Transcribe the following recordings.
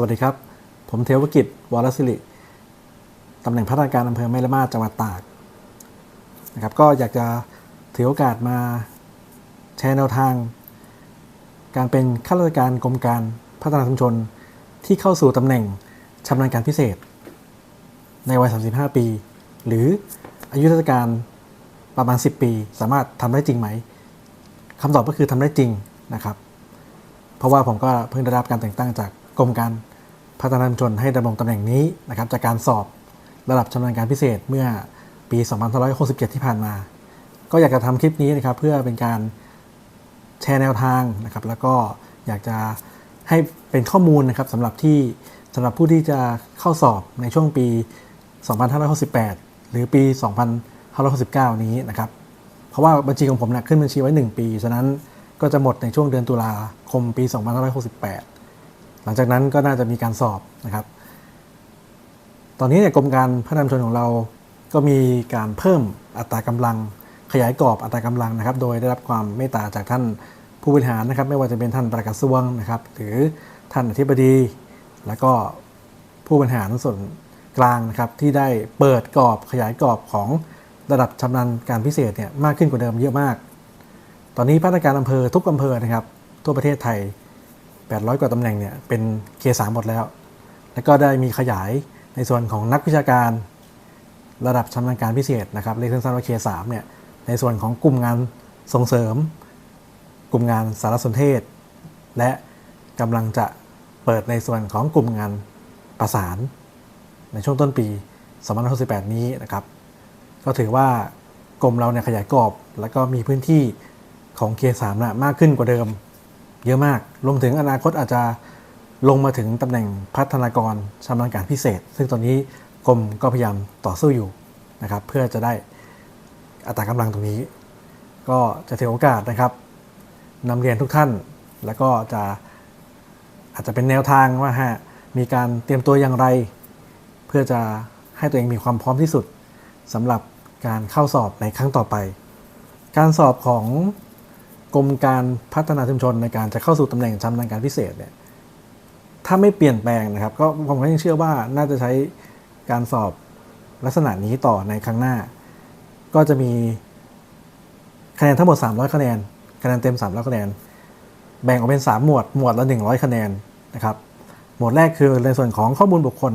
วัสดีครับ ผมเทวกิจ วรศิริ ตำแหน่งพัฒนาการอำเภอแม่ละมาจังหวัดตากนะครับ ก็อยากจะถือโอกาสมาแชร์แนวทาง การเป็นข้าราชการกรมการพัฒนาชุมชนที่เข้าสู่ตำแหน่งชำนาญการพิเศษ ในวัย 35 ปี หรืออายุราชการประมาณ 10 ปี สามารถทำได้จริงไหมคำตอบก็คือทำได้จริงนะครับ เพราะว่าผมก็เพิ่งได้รับการแต่งตั้งจาก กรมการพัฒนาชุมชนให้ดำรงตำแหน่งนี้นะครับจากการสอบระดับชำนาญการพิเศษเมื่อปี 2567 ที่ผ่านมา ก็อยากจะทำคลิปนี้นะครับเพื่อเป็นการแชร์แนวทางนะครับ แล้วก็อยากจะให้เป็นข้อมูลนะครับสำหรับที่สำหรับผู้ที่จะเข้าสอบในช่วงปี 2568 หรือปี 2569 นี้นะครับ เพราะว่าบัญชีของผมเนี่ยขึ้นบัญชีไว้ 1 ปี ฉะนั้นก็จะหมดในช่วงเดือนตุลาคมปี 2568ห ลังจากนั้นก็น่าจะมีการสอบนะครับ ตอนนี้เนี่ยกรมการพัฒนาชนของเราก็มีการเพิ่มอัตรากำลัง ขยายกรอบอัตรากำลังนะครับ โดยได้รับความเมตตาจากท่านผู้บริหารนะครับ ไม่ว่าจะเป็นท่านประกาศวงนะครับ หรือท่านอธิบดี แล้วก็ผู้บริหารส่วนกลางนะครับที่ได้เปิดกรอบขยายกรอบของระดับชำนาญการพิเศษเนี่ยมากขึ้นกว่าเดิมเยอะมาก ตอนนี้พัฒนาการอำเภอทุกอำเภอนะครับ ทั่วประเทศไทย 800 กว่าตำแหน่งเนี่ยเป็นเคสามหมดแล้ว แล้วก็ได้มีขยายในส่วนของนักวิชาการระดับชำนาญการพิเศษนะครับเรียกสั้นๆว่าเคสามเนี่ยในส่วนของกลุ่มงานส่งเสริม กลุ่มงานสารสนเทศ และกำลังจะเปิดในส่วนของกลุ่มงานประสาน ในช่วงต้นปี2568 นี้นะครับ ก็ถือว่ากรมเราเนี่ยขยายกรอบ แล้วก็มีพื้นที่ของเคสามนะมากขึ้นกว่าเดิม เยอะมาก รวมถึงอนาคตอาจจะลงมาถึงตำแหน่งพัฒนากรชำนาญการพิเศษ ซึ่งตอนนี้กรมก็พยายามต่อสู้อยู่นะครับ เพื่อจะได้อัตรากำลังตรงนี้ ก็จะถือโอกาสนะครับนำเรียนทุกท่าน แล้วก็จะอาจจะเป็นแนวทางว่าฮะมีการเตรียมตัวอย่างไร เพื่อจะให้ตัวเองมีความพร้อมที่สุดสำหรับการเข้าสอบในครั้งต่อไป การสอบของ กรมการพัฒนาชุมชนในการจะเข้าสู่ตำแหน่งชำนาญการพิเศษเนี่ยถ้าไม่เปลี่ยนแปลงนะครับ ก็ผมก็ยังเชื่อว่าน่าจะใช้การสอบลักษณะนี้ต่อในครั้งหน้า ก็จะมีคะแนนทั้งหมด 300 คะแนนคะแนนเต็ม 300 คะแนน แบ่งออกเป็น 3 หมวด หมวดละ 100 คะแนนนะครับ หมวดแรกคือในส่วนของข้อมูลบุคคล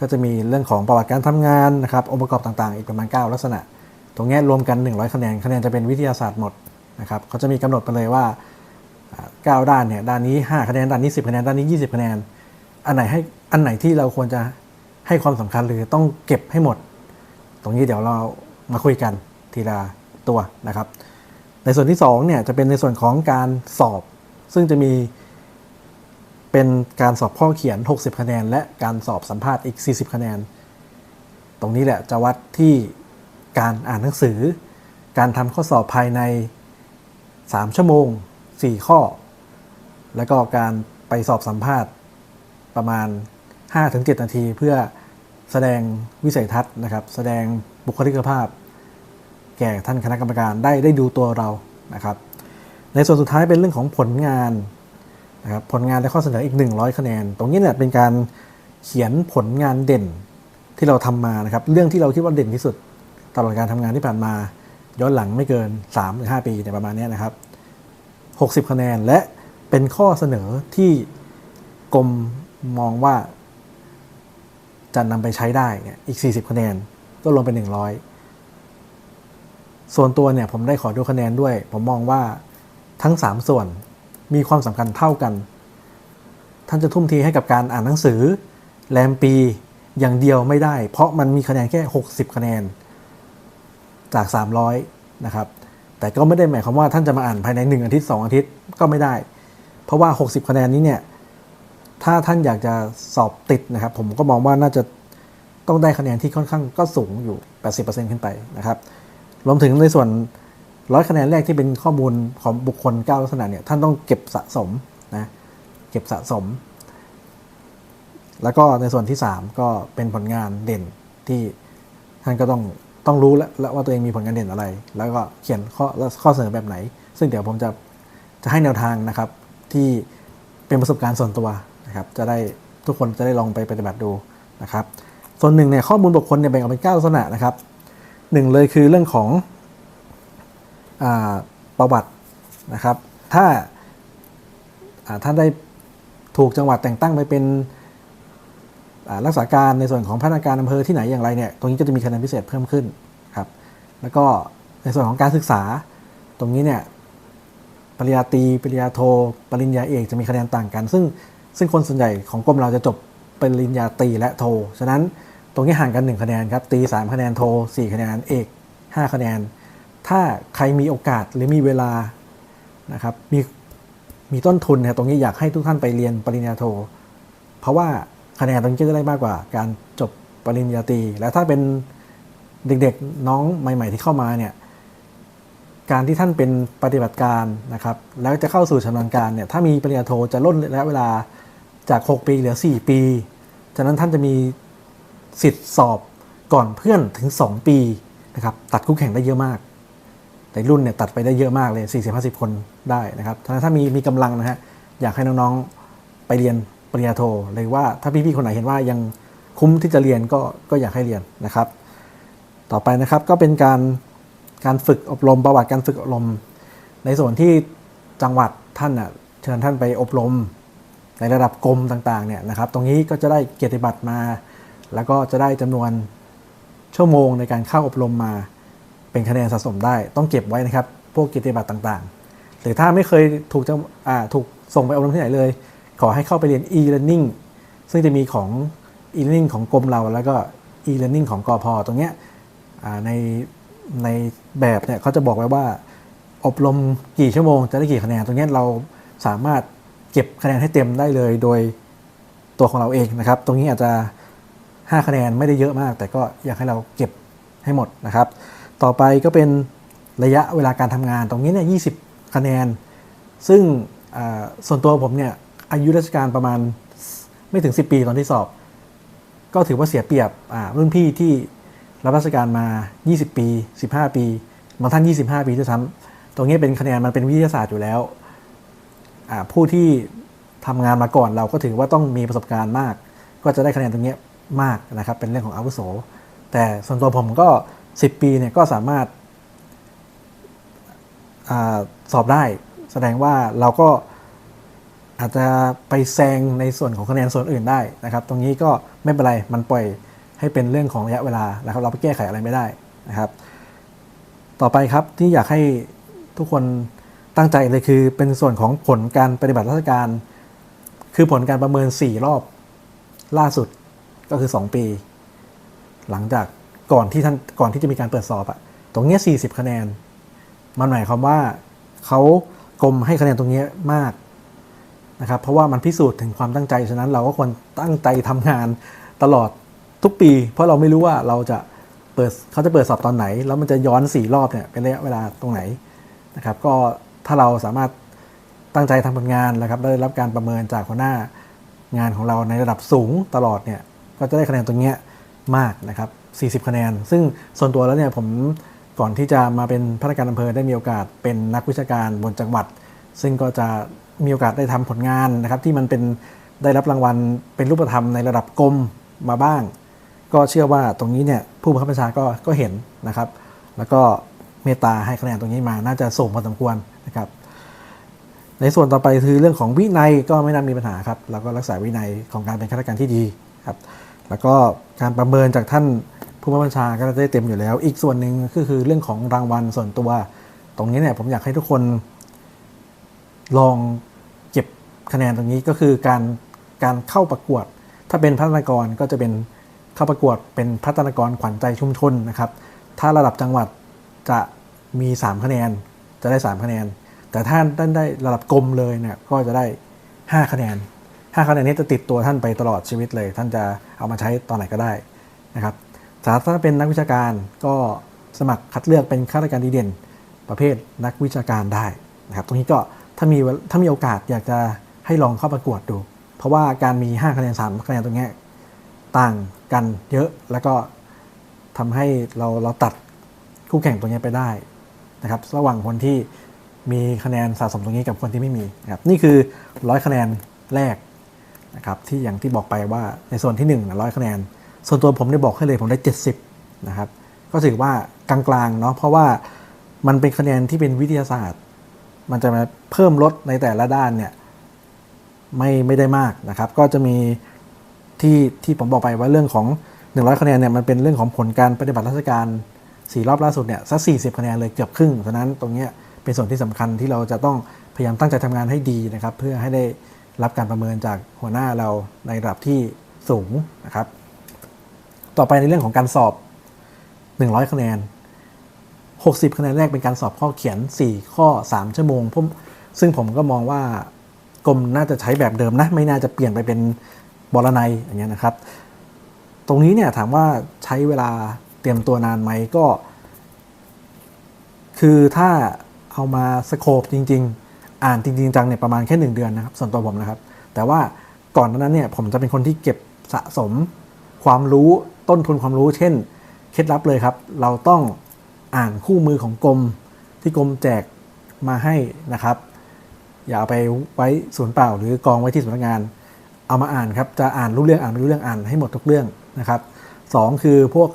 ก็จะมีเรื่องของประวัติการทำงานนะครับ องค์ประกอบต่างๆ อีกประมาณ 9 ลักษณะ ตรงนี้รวมกัน 100 คะแนน คะแนนจะเป็นวิทยาศาสตร์หมด นะครับเขาจะมีกำหนดไปเลยว่า 9 ด้านเนี่ยด้านนี้ 5 คะแนนด้านนี้ 10 คะแนนด้านนี้ 20 คะแนน อันไหนให้อันไหนที่เราควรจะให้ความสำคัญหรือต้องเก็บให้หมด ตรงนี้เดี๋ยวเรามาคุยกันทีละตัวนะครับ ในส่วนที่2เนี่ยจะเป็นในส่วนของการสอบ ซึ่งจะมีเป็นการสอบข้อเขียน 60 คะแนน และการสอบสัมภาษณ์อีก 40 คะแนน ตรงนี้แหละจะวัดที่การอ่านหนังสือ การทำข้อสอบภายใน 3 ชั่วโมง 4 ข้อ แล้วก็การไปสอบสัมภาษณ์ประมาณ 5-7 นาที เพื่อแสดงวิสัยทัศน์นะครับ แสดงบุคลิกภาพ แก่ท่านคณะกรรมการได้ได้ดูตัวเรานะครับ ในส่วนสุดท้ายเป็นเรื่องของผลงานนะครับผลงานและข้อเสนออีก 100 คะแนน ตรงนี้เนี่ยเป็นการเขียนผลงานเด่นที่เราทำมานะครับ เรื่องที่เราคิดว่าเด่นที่สุดตลอดการทำงานที่ผ่านมา ย้อนหลังไม่เกิน3หรือ5ปีในยประมาณนี้นะครับ 60 คะแนนและเป็นข้อเสนอที่กรมมองว่าจะนำไปใช้ได้เนี่ยอีก 40 คะแนนก็รวมเป็น 100 ส่วนตัวเนี่ยผมได้ขอดูคะแนนด้วย ผมมองว่าทั้ง 3 ส่วนมีความสำคัญเท่ากัน ท่านจะทุ่มเทให้กับการอ่านหนังสือ แรมปีอย่างเดียวไม่ได้ เพราะมันมีคะแนนแค่ 60 คะแนน จาก 300นะครับแต่ก็ไม่ได้หมายความว่าท่านจะมาอ่านภายใน 1 อาทิตย์ 2 อาทิตย์ก็ไม่ได้ เพราะว่า 60 คะแนนนี้เนี่ยถ้าท่านอยากจะสอบติดนะครับ ผมก็มองว่าน่าจะต้องได้คะแนนที่ค่อนข้างก็สูงอยู่ 80%ขึ้นไปนะครับรวมถึงในส่วนร้อยคะแนนแรกที่เป็นข้อมูลของบุคคล 9 ลักษณะเนี่ยท่านต้องเก็บสะสมนะเก็บสะสม แล้วก็ในส่วนที่ 3 ก็เป็นผลงานเด่นที่ท่านก็ต้อง ต้องรู้แล้วว่าตัวเองมีผลงานเด่นอะไร แล้วก็เขียนข้อข้อเสนอแบบไหน ซึ่งเดี๋ยวผมจะจะให้แนวทางนะครับ ที่เป็นประสบการณ์ส่วนตัวนะครับ จะได้ทุกคนจะได้ลองไปปฏิบัติดูนะครับ ส่วนหนึ่งเนี่ยข้อมูลบุคคลเนี่ยแบ่งออกเป็นเก้าลักษณะนะครับหนึ่งเลยคือเรื่องของอประวัตินะครับ ถ้าท่านได้ถูกจังหวัดแต่งตั้งไปเป็น รักษาการในส่วนของพนักงานอำเภอที่ไหนอย่างไรเนี่ยตรงนี้ก็จะมีคะแนนพิเศษเพิ่มขึ้นครับแล้วก็ในส่วนของการศึกษา ตรงนี้เนี่ยปริญญาตรีปริญญาโทปริญญาเอกจะมีคะแนนต่างกัน ซึ่งซึ่งคนส่วนใหญ่ของกรมเราจะจบปริญญาตรีและโท ฉะนั้นตรงนี้ห่างกัน 1 คะแนนครับตรี3คะแนนโท 4 คะแนนเอก 5 คะแนน ถ้าใครมีโอกาสหรือมีเวลานะครับมีมีต้นทุนเนี่ยตรงนี้อยากให้ทุกท่านไปเรียนปริญญาโท เพราะว่า คะแนนตรงนี้จะได้มากกว่า การจบปริญญาตรี และถ้าเป็นเด็กๆน้องใหม่ ๆ ที่เข้ามาเนี่ยการที่ท่านเป็นปฏิบัติการนะครับ แล้วจะเข้าสู่ชำนาญการเนี่ยถ้ามีปริญญาโทจะลดระยะเวลาจาก 6 ปีเหลือ 4 ปีฉะนั้นท่านจะมีสิทธิ์สอบก่อนเพื่อนถึง 2 ปีนะครับตัดคู่แข่งได้เยอะมากในรุ่นเนี่ยตัดไปได้เยอะมากเลย 40-50 คนได้นะครับฉะนั้นถ้ามีมีกำลังนะฮะอยากให้น้องๆไปเรียน ปริญญาโทหรือว่าถ้าพี่ๆคนไหนเห็นว่ายังคุ้มที่จะเรียนก็ก็อยากให้เรียนนะครับ ต่อไปนะครับก็เป็นการการฝึกอบรมประวัติการฝึกอบรม ในส่วนที่จังหวัดท่านน่ะเชิญท่านไปอบรม ในระดับกรมต่างๆเนี่ยนะครับ ตรงนี้ก็จะได้เกียรติบัตรมา แล้วก็จะได้จำนวนชั่วโมงในการเข้าอบรมมาเป็นคะแนนสะสมได้ ต้องเก็บไว้นะครับ พวกเกียรติบัตรต่างๆ หรือถ้าไม่เคยถูกจะอ่าถูกส่งไปอบรมที่ไหนเลย ขอให้เข้าไปเรียน e-learning ซึ่งจะมีของ e-learning ของกรมเราแล้วก็ e-learning ของกอพตรงเนี้ยในในแบบเนี่ยเขาจะบอกไว้ว่า อบรมกี่ชั่วโมงจะได้กี่คะแนน ตรงนี้เราสามารถเก็บคะแนนให้เต็มได้เลยโดยตัวของเราเองนะครับ ตรงนี้อาจจะ 5 คะแนนไม่ได้เยอะมาก แต่ก็อยากให้เราเก็บให้หมดนะครับ ต่อไปก็เป็นระยะเวลาการทำงานตรงนี้เนี่ย20คะแนน ซึ่งส่วนตัวผมเนี่ย อายุราชการประมาณไม่ถึง 10 ปีตอนที่สอบ ก็ถือว่าเสียเปรียบรุ่นพี่ที่รับราชการมา 20 ปี 15 ปีบางท่าน 25 ปีด้วยซ้ำตรงนี้เป็นคะแนนมันเป็นวิทยาศาสตร์อยู่แล้ว ผู้ที่ทำงานมาก่อนเราก็ถือว่าต้องมีประสบการณ์มาก ก็จะได้คะแนนตรงนี้มากนะครับ เป็นเรื่องของอาวุโส แต่ส่วนตัวผมก็ 10 ปีเนี่ยก็สามารถอาสอบได้ แสดงว่าเราก็ อาจจะไปแซงในส่วนของคะแนนส่วนอื่นได้นะครับ ตรงนี้ก็ไม่เป็นไร มันปล่อยให้เป็นเรื่องของระยะเวลานะครับ เราไปแก้ไขอะไรไม่ได้นะครับ ต่อไปครับที่อยากให้ทุกคนตั้งใจเลยคือเป็นส่วนของผลการปฏิบัติราชการ คือผลการประเมิน 4 รอบล่าสุดก็คือ 2 ปี หลังจากก่อนที่ท่านก่อนที่จะมีการเปิดสอบอะตรงเนี้ย40 คะแนน มันหมายความว่าเขากรมให้คะแนนตรงเนี้ยมาก นะครับเพราะว่ามันพิสูจน์ถึงความตั้งใจฉะนั้นเราก็ควรตั้งใจทำงานตลอดทุกปี เพราะเราไม่รู้ว่าเราจะเปิดเขาจะเปิดสอบตอนไหน แล้วมันจะย้อน 4 รอบเนี่ยเป็นระยะเวลาตรงไหนนะครับก็ถ้าเราสามารถตั้งใจทำผลงานนะครับได้รับการประเมินจากหัวหน้างานของเราในระดับสูงตลอดเนี่ยก็จะได้คะแนนตรงเนี้ยมากนะครับ40 คะแนน ซึ่งส่วนตัวแล้วเนี่ยผมก่อนที่จะมาเป็นพนักงานอำเภอได้มีโอกาสเป็นนักวิชาการบนจังหวัด ซึ่งก็จะ มีโอกาสได้ทำผลงานนะครับ ที่มันเป็นได้รับรางวัลเป็นรูปธรรมในระดับกรมมาบ้าง ก็เชื่อว่าตรงนี้เนี่ยผู้บังคับบัญชาก็ก็เห็นนะครับ แล้วก็เมตตาให้คะแนนตรงนี้มาน่าจะสูงพอสมควรนะครับ ในส่วนต่อไปคือเรื่องของวินัยก็ไม่น่ามีปัญหาครับเราก็รักษาวินัยของการเป็นข้าราชการที่ดีครับ แล้วก็การประเมินจากท่านผู้บังคับบัญชาก็ได้เต็มอยู่แล้ว อีกส่วนหนึ่งก็คือเรื่องของรางวัลส่วนตัว ตรงนี้เนี่ยผมอยากให้ทุกคน ลองเก็บคะแนนตรงนี้ก็คือการการเข้าประกวด ถ้าเป็นพัฒนากรก็จะเป็นเข้าประกวดเป็นพัฒนากรขวัญใจชุมชนนะครับ ถ้าระดับจังหวัดจะมี 3 คะแนนจะได้ 3 คะแนน แต่ถ้าท่านได้ระดับกรมเลยเนี่ยก็จะได้ 5 คะแนน 5 คะแนนนี้จะติดตัวท่านไปตลอดชีวิตเลย ท่านจะเอามาใช้ตอนไหนก็ได้นะครับแต่ถ้าเป็นนักวิชาการก็สมัครคัดเลือกเป็นข้าราชการดีเด่น ประเภทนักวิชาการได้นะครับ ตรงนี้ก็ ถ้ามีถ้ามีโอกาสอยากจะให้ลองเข้าประกวดดู เพราะว่าการมี 5 คะแนน 3 คะแนนตรงนี้ต่างกันเยอะแล้วก็ทำให้เราเราตัดคู่แข่งตรงนี้ไปได้นะครับ ระหว่างคนที่มีคะแนนสะสมตรงนี้กับคนที่ไม่มีนะครับนี่คือร้อยคะแนนแรกนะครับที่อย่างที่บอกไปว่าในส่วนที่1ร้อยคะแนน ส่วนตัวผมได้บอกให้เลยผมได้ 70นะครับก็ถือว่ากลางๆเนาะเพราะว่ามันเป็นคะแนนที่เป็นวิทยาศาสตร์ มันจะมาเพิ่มลดในแต่ละด้านเนี่ยไม่ไม่ได้มากนะครับ ก็จะมีที่ที่ผมบอกไปว่าเรื่องของ 100 คะแนนเนี่ยมันเป็นเรื่องของผลการปฏิบัติราชการสี่รอบล่าสุดเนี่ยสัก40 คะแนนเลยเกือบครึ่งฉะนั้นตรงเนี้ยเป็นส่วนที่สำคัญที่เราจะต้องพยายามตั้งใจทำงานให้ดีนะครับ เพื่อให้ได้รับการประเมินจากหัวหน้าเราในระดับที่สูงนะครับ ต่อไปในเรื่องของการสอบ 100 คะแนน 60 คะแนนแรกเป็นการสอบข้อเขียน 4 ข้อ 3 ชั่วโมงผมซึ่งผมก็มองว่ากรมน่าจะใช้แบบเดิมนะ ไม่น่าจะเปลี่ยนไปเป็นบอลนัยอย่างเงี้ยนะครับ ตรงนี้เนี่ยถามว่าใช้เวลาเตรียมตัวนานไหมก็ คือถ้าเอามาสโคปจริง ๆ อ่านจริงๆจังเนี่ยประมาณแค่ 1 เดือนนะครับส่วนตัวผมนะครับ แต่ว่าก่อนหนนั้นเนี่ยผมจะเป็นคนที่เก็บสะสมความรู้ต้นทุนความรู้ เช่น เคล็ดลับเลยครับ เราต้อง อ่านคู่มือของกรมที่กรมแจกมาให้นะครับ อย่าเอาไปไว้ศูนเปล่า หรือกองไว้ที่สำนักงาน เอามาอ่านครับจะอ่านรู้เรื่องอ่านไม่รู้เรื่องอ่านให้หมดทุกเรื่องนะครับสองคือพวก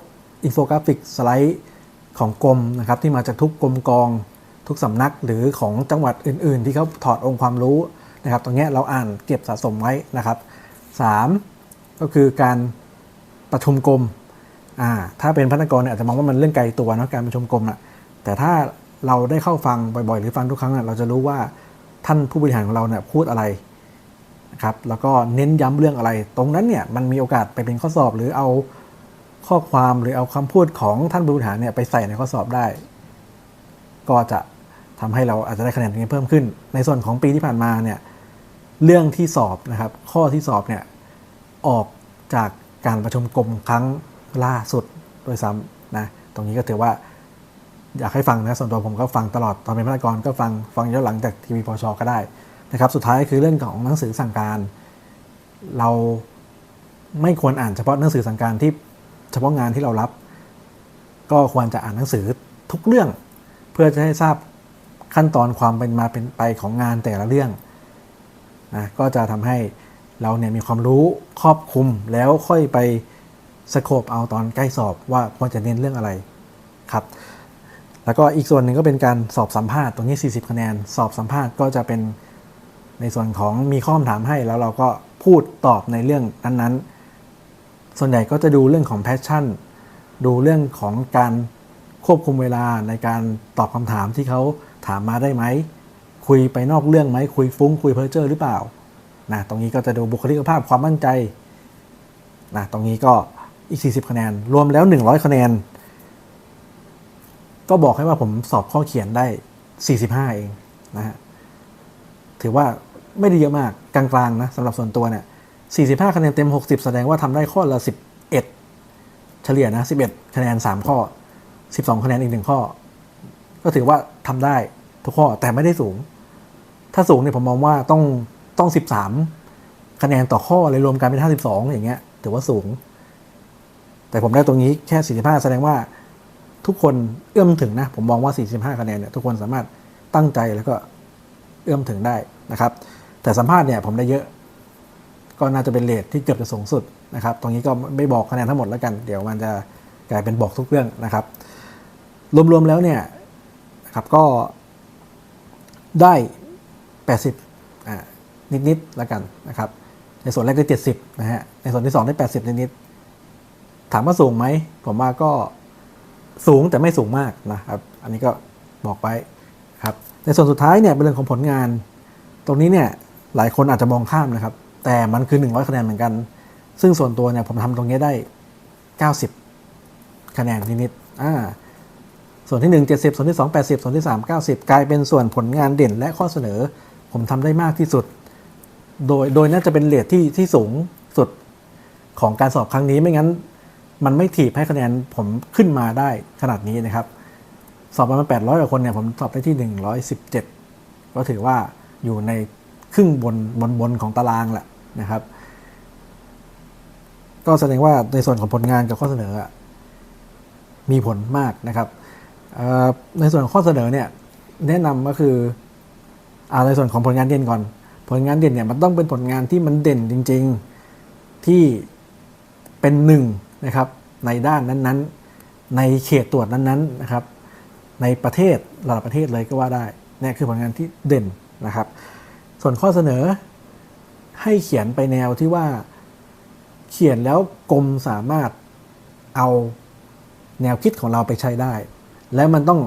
อินโฟกราฟิกสไลด์ของกรมนะครับที่มาจากทุกกรมกองทุกสำนักหรือของจังหวัดอื่น ๆ ที่เขาถอดองค์ความรู้นะครับ ตรงนี้เราอ่านเก็บสะสมไว้นะครับสามก็คือการประชุมกรม อ่าถ้าเป็นพนักงานเนี่ยอาจจะมองว่ามันเรื่องไกลตัวนะการประชุมกรมอะแต่ถ้าเราได้เข้าฟังบ่อยๆ หรือฟังทุกครั้งเราจะรู้ว่าท่านผู้บริหารของเราเนี่ยพูดอะไรนะครับแล้วก็เน้นย้ำเรื่องอะไร ตรงนั้นเนี่ยมันมีโอกาสไปเป็นข้อสอบหรือเอาข้อความหรือเอาคำพูดของท่านผู้บริหารเนี่ยไปใส่ในข้อสอบได้ ก็จะทำให้เราอาจจะได้คะแนนตรงนี้เพิ่มขึ้น ในส่วนของปีที่ผ่านมาเนี่ยเรื่องที่สอบนะครับ ข้อที่สอบเนี่ยออกจากการประชุมกรมครั้ง ล่าสุดด้วยซ้ำนะตรงนี้ก็ถือว่าอยากให้ฟังนะส่วนตัวผมก็ฟังตลอดตอนเป็นพนักงานก็ฟังฟังย้อนหลังจากทีวีพอชก็ได้นะครับสุดท้ายคือเรื่องของหนังสือสั่งการ เราไม่ควรอ่านเฉพาะหนังสือสั่งการที่เฉพาะงานที่เรารับ ก็ควรจะอ่านหนังสือทุกเรื่อง เพื่อจะให้ทราบขั้นตอนความเป็นมาเป็นไปของงานแต่ละเรื่องนะก็จะทำให้เราเนี่ยมีความรู้ครอบคลุมแล้วค่อยไป สโคปเอาตอนใกล้สอบว่าควรจะเน้นเรื่องอะไรครับ แล้วก็อีกส่วนหนึ่งก็เป็นการสอบสัมภาษณ์ตรงนี้ 40 คะแนน สอบสัมภาษณ์ก็จะเป็นในส่วนของมีข้อคำถามให้ แล้วเราก็พูดตอบในเรื่องนั้นๆ ส่วนใหญ่ก็จะดูเรื่องของแพชชั่น ดูเรื่องของการควบคุมเวลาในการตอบคำถามที่เขาถามมาได้ไหม คุยไปนอกเรื่องไหม คุยฟุ้ง คุยเพ้อเจ้อหรือเปล่านะตรงนี้ก็จะดูบุคลิกภาพความมั่นใจนะตรงนี้ก็ อีก 40 คะแนน รวมแล้ว 100 คะแนน ก็บอกให้ว่าผมสอบข้อเขียนได้ 45 เองนะฮะ ถือว่าไม่ได้เยอะมากกลางๆนะสำหรับส่วนตัวเนี่ย 45 คะแนนเต็ม 60 แสดงว่าทำได้ข้อละ 11 เฉลี่ยนะ 11 คะแนน 3 ข้อ 12 คะแนนอีกหนึ่งข้อ ก็ถือว่าทำได้ทุกข้อแต่ไม่ได้สูง ถ้าสูงเนี่ยผมมองว่าต้องต้อง 13 คะแนนต่อข้อเลยรวมกันเป็น 52 อย่างเงี้ยถือว่าสูง แต่ผมได้ตรงนี้แค่ 45 แสดงว่าทุกคนเอื้อมถึงนะ ผมมองว่า 45 คะแนนเนี่ยทุกคนสามารถตั้งใจแล้วก็เอื้อมถึงได้นะครับ แต่สัมภาษณ์เนี่ยผมได้เยอะ ก็น่าจะเป็นเลทที่เกือบจะสูงสุดนะครับ ตรงนี้ก็ไม่บอกคะแนนทั้งหมดแล้วกัน เดี๋ยวมันจะกลายเป็นบอกทุกเรื่องนะครับ รวมๆแล้วเนี่ยนะครับก็ได้ 80อ่านิดๆแล้วกันนะครับ ในส่วนแรกได้ 70นะฮะ ในส่วนที่ 2 ได้ 80 นิดๆ ถามว่าสูงไหม ผมว่าก็สูงแต่ไม่สูงมากนะครับ อันนี้ก็บอกไปครับในส่วนสุดท้ายเนี่ยเป็นเรื่องของผลงาน ตรงนี้เนี่ยหลายคนอาจจะมองข้ามนะครับ แต่มันคือ 100 คะแนนเหมือนกัน ซึ่งส่วนตัวเนี่ยผมทำตรงนี้ได้ 90 คะแนนนิดๆอ่าส่วนที่ 1 70 ส่วนที่ 2 80 ส่วนที่ 3 90 กลายเป็นส่วนผลงานเด่นและข้อเสนอ ผมทำได้มากที่สุด โดยโดยน่าจะเป็นเลทที่ที่สูงสุดของการสอบครั้งนี้ไม่งั้น มันไม่ถีบให้คะแนนผมขึ้นมาได้ขนาดนี้นะครับ สอบประมาณ800กว่าคนเนี่ยผมสอบได้ที่117ก็ถือว่าอยู่ในครึ่งบนบนบนของตารางแหละนะครับ ก็แสดงว่าในส่วนของผลงานกับข้อเสนอมีผลมากนะครับในส่วนของข้อเสนอเนี่ยแนะนำก็คืออาในส่วนของผลงานเด่นก่อน ผลงานเด่นเนี่ยมันต้องเป็นผลงานที่มันเด่นจริง ๆที่เป็นหนึ่ง นะครับในด้านนั้นๆ ในเขตตรวจนั้นๆนะครับในประเทศระดับประเทศเลยก็ว่าได้เนี่ยคือผลงานที่เด่นนะครับ ส่วนข้อเสนอให้เขียนไปแนวที่ว่าเขียนแล้วกรมสามารถเอาแนวคิดของเราไปใช้ได้ และมันต้อง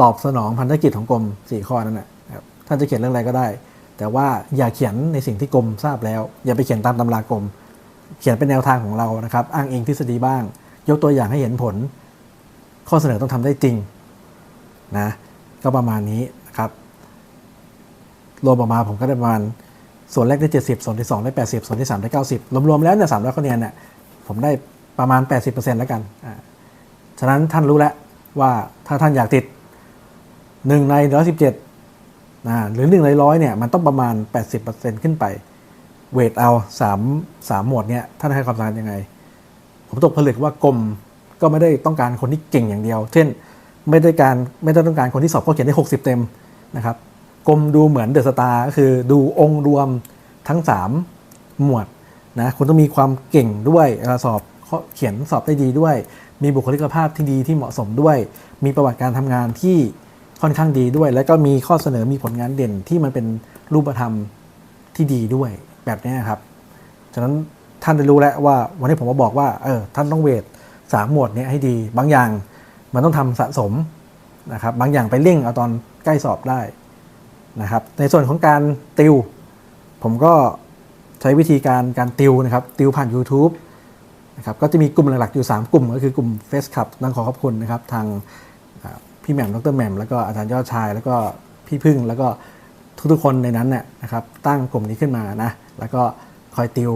ตอบสนองพันธกิจของกรมสี่ข้อนั้นนะครับท่านจะเขียนเรื่องอะไรก็ได้ แต่ว่าอย่าเขียนในสิ่งที่กรมทราบแล้ว อย่าไปเขียนตามตำรากรม เขียนเป็นแนวทางของเรานะครับ อ้างอิงทฤษฎีบ้าง ยกตัวอย่างให้เห็นผล ข้อเสนอต้องทำได้จริงนะก็ประมาณนี้นะครับรวมออกมาผมก็ได้ประมาณส่วนแรกได้ 70 ส่วนที่ 2 ได้ 80 ส่วนที่ 3 ได้ 90 รวมๆแล้วเนี่ย300คะแนนเนี่ยผมได้ประมาณ 80%แล้วกันอ่าฉะนั้นท่านรู้แล้วว่าถ้าท่านอยากติด 1 ใน117นะหรือ 1 ในร้อยเนี่ยมันต้องประมาณ 80%ขึ้นไป เวทเอาสามสามหมวดเนี่ยท่านให้ความสำคัญยังไง ผมตกผลึกว่ากรมก็ไม่ได้ต้องการคนที่เก่งอย่างเดียว เช่นไม่ได้การไม่ได้ต้องการคนที่สอบข้อเขียนได้ 60 เต็มนะครับกรมดูเหมือนเดอะสตาร์ก็คือดูองค์รวมทั้ง 3 หมวดนะคุณต้องมีความเก่งด้วยสอบเขียนสอบได้ดีด้วย มีบุคลิกภาพที่ดีที่เหมาะสมด้วย มีประวัติการทำงานที่ค่อนข้างดีด้วย แล้วก็มีข้อเสนอมีผลงานเด่นที่มันเป็นรูปธรรมที่ดีด้วย แบบนี้ครับ ฉะนั้นท่านได้รู้แล้วว่าวันนี้ผมมาบอกว่าเออท่านต้องเวทสามหมวดนี้ให้ดี บางอย่างมันต้องทำสะสมนะครับ บางอย่างไปเร่งเอาตอนใกล้สอบได้นะครับ ในส่วนของการติว ผมก็ใช้วิธีการการติวนะครับ ติวผ่าน YouTube นะครับก็จะมีกลุ่มหลักๆอยู่ 3 กลุ่ม ก็คือกลุ่ม Face Club ต้องขอขอบคุณนะครับทางพี่แหม่มดรแหม่มแล้วก็อาจารย์ยอดชาย แล้วก็พี่พึ่งแล้วก็ทุกๆคนในนั้นเนี่ยนะครับตั้งกลุ่มนี้ขึ้นมานะ แล้วก็คอยติว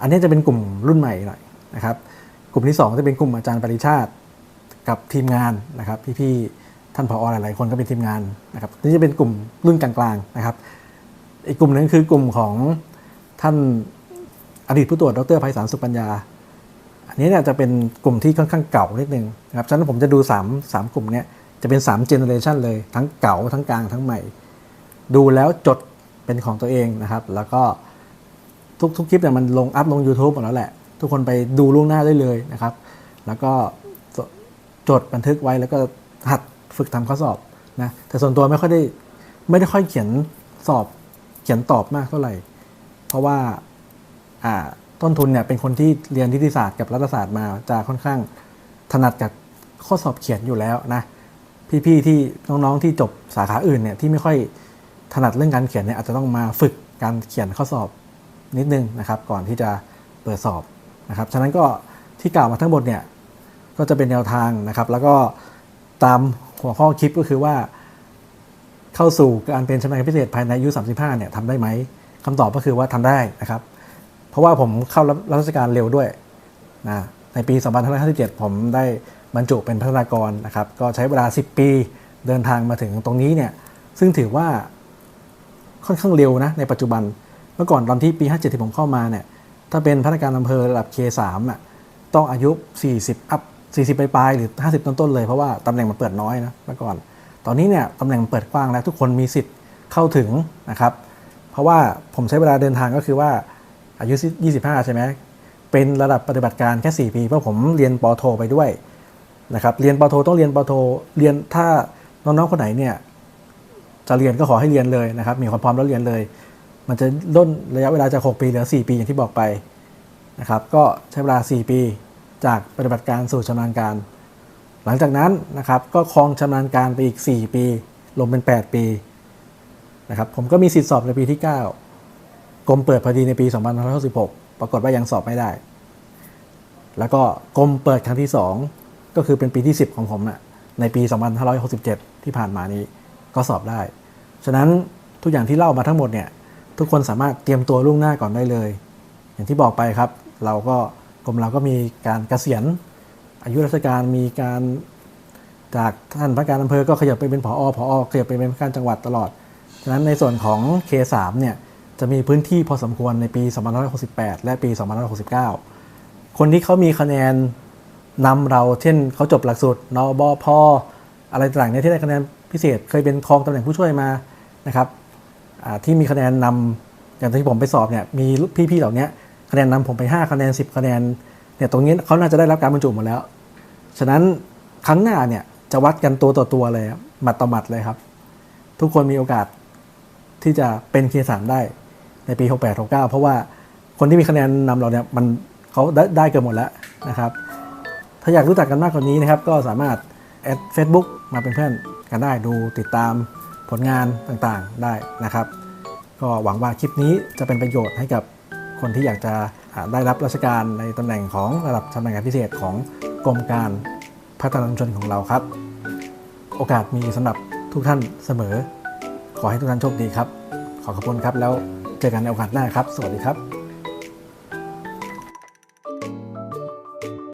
อันนี้จะเป็นกลุ่มรุ่นใหม่หน่อยนะครับ กลุ่มที่ 2 จะเป็นกลุ่มอาจารย์ปริชาติกับทีมงานนะครับพี่ๆท่านผอหลายๆคนก็เป็นทีมงานนะครับนี่จะเป็นกลุ่มรุ่นกลางๆนะครับ อีกกลุ่มหนึงคือกลุ่มของท่านอดีตผู้ตรวจดรไพศาลสุปัญญา อันนี้เนี่ยจะเป็นกลุ่มที่ค่อนข้างเก่านิดนึงนะครับฉะนั้นผมจะดู3 3กลุ่มเนี้ยจะเป็น3เจเนอเรชันเลยทั้งเก่าทั้งกลางทั้งใหม่ ดูแล้วจดเป็นของตัวเองนะครับ แล้วก็ ทุกทุกคลิปเนี่ยมันลงอัพลง YouTube หมดแล้วแหละ ทุกคนไปดูล่วงหน้าได้เลยนะครับ แล้วก็จดบันทึกไว้แล้วก็หัดฝึกทำข้อสอบนะแต่ส่วนตัวไม่ค่อยได้ไม่ได้ค่อยเขียนสอบเขียนตอบมากเท่าไหร่ เพราะว่าอ่าต้นทุนเนี่ยเป็นคนที่เรียนนิติศาสตร์กับรัฐศาสตร์มาจะค่อนข้างถนัดกับข้อสอบเขียนอยู่แล้วนะพี่ๆที่น้องๆที่จบสาขาอื่นเนี่ยที่ไม่ค่อยถนัดเรื่องการเขียนเนี่ยอาจจะต้องมาฝึกการเขียนข้อสอบ นิดนึงนะครับก่อนที่จะเปิดสอบนะครับฉะนั้นก็ที่กล่าวมาทั้งหมดเนี่ยก็จะเป็นแนวทางนะครับ แล้วก็ตามหัวข้อคลิปก็คือว่า เข้าสู่การเป็นชำนาญพิเศษภายในอายุ35เนี่ยทำได้ไหมคำตอบก็คือว่าทำได้นะครับ เพราะว่าผมเข้ารับราชการเร็วด้วยนะในปี2557 ผมได้บรรจุเป็นพัฒนากรนะครับ ก็ใช้เวลา 10 ปีเดินทางมาถึงตรงนี้เนี่ยซึ่งถือว่าค่อนข้างเร็วนะในปัจจุบัน เมื่อก่อนตอนที่ปี 57ที่ผมเข้ามาเนี่ย ถ้าเป็นพนักงานอำเภอระดับ K3 อะ ต้องอายุ 40 อัพ 40 ปลายๆหรือ 50 ต้นๆเลย เพราะว่าตำแหน่งมันเปิดน้อยนะ เมื่อก่อน ตอนนี้เนี่ยตำแหน่งมันเปิดกว้างแล้วทุกคนมีสิทธิ์เข้าถึงนะครับ เพราะว่าผมใช้เวลาเดินทางก็คือว่าอายุ 25 ใช่ไหม เป็นระดับปฏิบัติการแค่ 4 ปี เพราะผมเรียนปโท ไปด้วยนะครับ เรียนปโทต้องเรียนปโท เรียนถ้าน้องๆคนไหนเนี่ยจะเรียนก็ขอให้เรียนเลยนะครับ มีความพร้อมแล้วเรียนเลย มันจะล่นระยะเวลาจาก 6 ปีเหลือ 4 ปีอย่างที่บอกไปนะครับ ก็ใช้เวลา 4 ปี จากปฏิบัติการสู่ชำนาญการ หลังจากนั้นนะครับก็ครองชำนาญการไปอีก 4 ปีรวมเป็น 8 ปีนะครับผมก็มีสิทธิสอบในปีที่ 9 กรมเปิดพอดีในปี 2566 ปรากฏว่ายังสอบไม่ได้ แล้วก็กรมเปิดครั้งที่ 2 ก็คือเป็นปีที่ 10 ของผมนะในปี 2567 ที่ผ่านมานี้ก็สอบได้ ฉะนั้นทุกอย่างที่เล่ามาทั้งหมดเนี่ย ทุกคนสามารถเตรียมตัวล่วงหน้าก่อนได้เลย อย่างที่บอกไปครับ เราก็กรมเราก็มีการเกษียณ อายุราชการมีการจากท่านพระการอำเภอก็ขยับไปเป็นผอผอขยับไปเป็นผู้การจังหวัดตลอดฉะนั้นในส่วนของ K3 เนี่ยจะมีพื้นที่พอสมควรในปี 2568 และปี 2569 คนที่เขามีคะแนนนำเราเช่นเขาจบหลักสูตรนบพออะไรต่างๆเนี่ยที่ได้คะแนนพิเศษเคยเป็นครองตำแหน่งผู้ช่วยมานะครับ ที่มีคะแนนนอย่างที่ผมไปสอบเนี่ยมีพี่ๆเหล่านี้คะแนนนำผมไป 5 คะแนน 10 คะแนนเนี่ยตรงนี้เขาน่าจะได้รับการบรรจุหมดแล้ว ฉะนั้นครั้งหน้าเนี่ยจะวัดกันตัวต่อตัวเลยครับหมัดต่อหมัดเลยครับ ทุกคนมีโอกาสที่จะเป็นเคสามได้ในปี 68 69 เพราะว่าคนที่มีคะแนนนำเราเนี่ยมันเขาได้ได้เกือบหมดแล้วนะครับ ถ้าอยากรู้จักกันมากกว่านี้นะครับ ก็สามารถแอด Facebook มาเป็นเพื่อนกันได้ดูติดตาม ผลงานต่างๆได้นะครับ ก็หวังว่าคลิปนี้จะเป็นประโยชน์ให้กับคนที่อยากจะได้รับราชการในตำแหน่งของระดับตำนาญกานพิเศษของกรมการพัฒนาชุมชนของเราครับ โอกาสมีสำหรับทุกท่านเสมอ ขอให้ทุกท่านโชคดีครับ ขอขอบคุณครับแล้วเจอกันในโอกาสหน้าครับ สวัสดีครับ